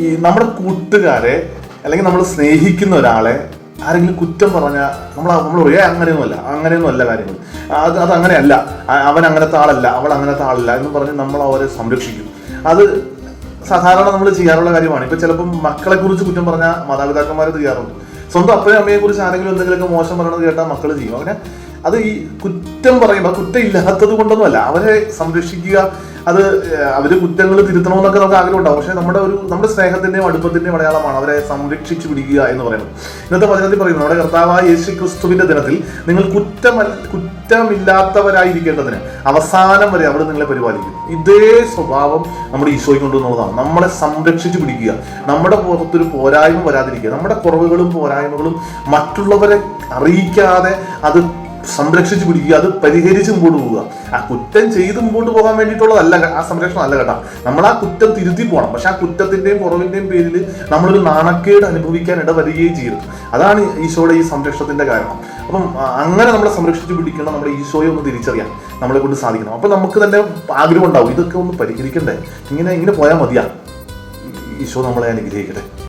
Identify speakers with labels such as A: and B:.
A: ഈ നമ്മുടെ കൂട്ടുകാരെ അല്ലെങ്കിൽ നമ്മൾ സ്നേഹിക്കുന്ന ഒരാളെ ആരെങ്കിലും കുറ്റം പറഞ്ഞാൽ നമ്മൾ നമ്മൾ ഒരേ അങ്ങനെയൊന്നുമല്ല അങ്ങനെയൊന്നുമല്ല കാര്യങ്ങൾ അത് അത് അങ്ങനെയല്ല. അവൻ അങ്ങനത്തെ ആളല്ല അവൾ അങ്ങനത്തെ ആളല്ല എന്ന് പറഞ്ഞ് നമ്മൾ അവരെ സംരക്ഷിക്കും. അത് സാധാരണ നമ്മൾ ചെയ്യാറുള്ള കാര്യമാണ്. ഇപ്പം ചിലപ്പം മക്കളെ കുറിച്ച് കുറ്റം പറഞ്ഞാൽ മാതാപിതാക്കന്മാർ ചെയ്യാറുണ്ട്. സ്വന്തം അപ്പനും അമ്മയെ കുറിച്ച് ആരെങ്കിലും എന്തെങ്കിലുമൊക്കെ മോശം പറയണത് കേട്ടാൽ മക്കൾ ചെയ്യും. അങ്ങനെ അത് ഈ കുറ്റം പറയുമ്പോൾ കുറ്റം ഇല്ലാത്തത് കൊണ്ടൊന്നുമല്ല. അവരെ സംരക്ഷിക്കുക അത് അവർ കുറ്റങ്ങൾ തിരുത്തണമെന്നൊക്കെ നമുക്ക് ആഗ്രഹം ഉണ്ടാവും പക്ഷെ നമ്മുടെ ഒരു നമ്മുടെ സ്നേഹത്തിന്റെയും അടുപ്പത്തിന്റെയും അടയാളമാണ് അവരെ സംരക്ഷിച്ചു പിടിക്കുക എന്ന് പറയുന്നത്. ഇന്നത്തെ വചനത്തിൽ പറയുന്നു നമ്മുടെ കർത്താവായ യേശു ക്രിസ്തുവിന്റെ ദിനത്തിൽ നിങ്ങൾ കുറ്റം കുറ്റമില്ലാത്തവരായിരിക്കേണ്ടതിന് അവസാനം വരെ അവിടെ നിങ്ങളെ പരിപാലിക്കും. ഇതേ സ്വഭാവം നമ്മുടെ ഈശോയ്ക്ക് കൊണ്ടുവന്നുള്ളതാണ് നമ്മളെ സംരക്ഷിച്ചു പിടിക്കുക. നമ്മുടെ പുറത്തൊരു പോരായ്മ വരാതിരിക്കുക. നമ്മുടെ കുറവുകളും പോരായ്മകളും മറ്റുള്ളവരെ അറിയിക്കാതെ അത് സംരക്ഷിച്ചു പിടിക്കുക അത് പരിഹരിച്ച് മുമ്പോട്ട് പോവുക. ആ കുറ്റം ചെയ്ത് മുമ്പോട്ട് പോകാൻ വേണ്ടിയിട്ടുള്ളതല്ല ആ സംരക്ഷണം അല്ല കേട്ടോ. നമ്മൾ ആ കുറ്റം തിരുത്തി പോകണം. പക്ഷെ ആ കുറ്റത്തിന്റെയും കുറവിന്റെയും പേരിൽ നമ്മളൊരു നാണക്കേട് അനുഭവിക്കാൻ ഇടവരികയും ചെയ്യരുത്. അതാണ് ഈശോയുടെ ഈ സംരക്ഷണത്തിന്റെ കാരണം. അപ്പം അങ്ങനെ നമ്മളെ സംരക്ഷിച്ചു പിടിക്കണം നമ്മുടെ ഈശോയെ ഒന്ന് തിരിച്ചറിയാം നമ്മളെ കൊണ്ട് സാധിക്കണം. അപ്പൊ നമുക്ക് തന്നെ ആഗ്രഹം ഉണ്ടാവും ഇതൊക്കെ ഒന്ന് പരിഹരിക്കണ്ടേ? ഇങ്ങനെ ഇങ്ങനെ പോയാൽ മതിയാ. ഈശോ നമ്മളെ അനുഗ്രഹിക്കട്ടെ.